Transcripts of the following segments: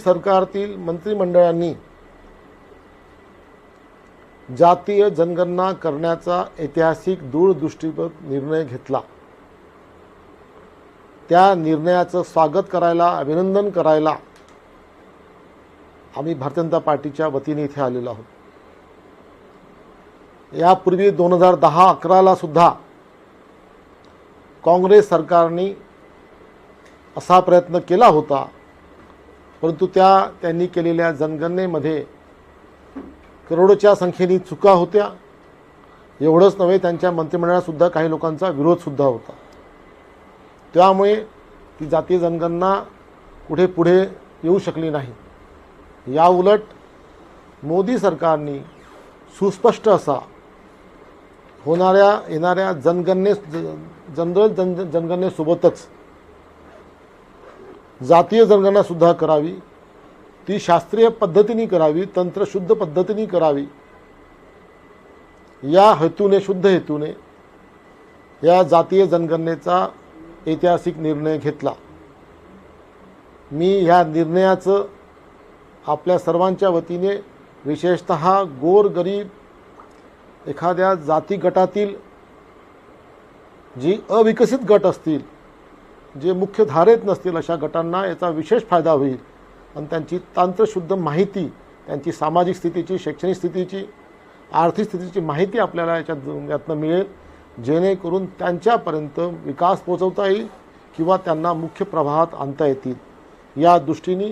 सरकारतील मंत्रिमंडळांनी जातीय जनगणना करण्याचा ऐतिहासिक दूरदृष्टीपत निर्णय घेतला. त्या निर्णयाचं स्वागत करायला अभिनंदन करायला आम्ही भारतीय जनता पार्टीच्या वतीने इथे आलेलो आहोत. यापूर्वी दोन हजार दहा अकराला सुद्धा काँग्रेस सरकारने असा प्रयत्न केला होता परंतु त्या त्यांनी केलेल्या जनगणनेमध्ये करोडोच्या संख्येने चुका होत्या. एवढंच नव्हे त्यांच्या मंत्रिमंडळातसुद्धा काही लोकांचा विरोधसुद्धा होता. त्यामुळे ती जातीय जनगणना कुठे पुढे येऊ शकली नाही. याउलट मोदी सरकारने सुस्पष्ट असा होणाऱ्या येणाऱ्या जनगणने जनरल जन जनगणनेसोबतच जातीय जनगणनासुद्धा करावी. ती शास्त्रीय पद्धतीने करावी तंत्रशुद्ध पद्धतीने करावी. या हेतूने शुद्ध हेतूने या जातीय जनगणनेचा ऐतिहासिक निर्णय घेतला. मी ह्या निर्णयाचं आपल्या सर्वांच्या वतीने विशेषत गोरगरीब एखाद्या जाती गटातील जी अविकसित गट असतील जे मुख्य धारेत नसतील अशा गटांना याचा विशेष फायदा होईल. आणि त्यांची तांत्रशुद्ध माहिती त्यांची सामाजिक स्थितीची शैक्षणिक स्थितीची आर्थिक स्थितीची माहिती आपल्याला याच्यात यातनं मिळेल. जेणेकरून त्यांच्यापर्यंत विकास पोचवता येईल किंवा त्यांना मुख्य प्रवाहात आणता येतील. या दृष्टीने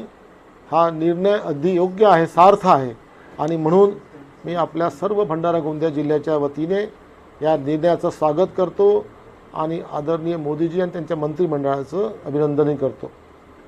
हा निर्णय अगदी योग्य आहे सार्थ आहे. आणि म्हणून मी आपल्या सर्व भंडारा गोंदिया जिल्ह्याच्या वतीने या निर्णयाचं स्वागत करतो. आणि आदरणीय मोदीजी आणि त्यांच्या मंत्रिमंडळाचं अभिनंदनही करतो.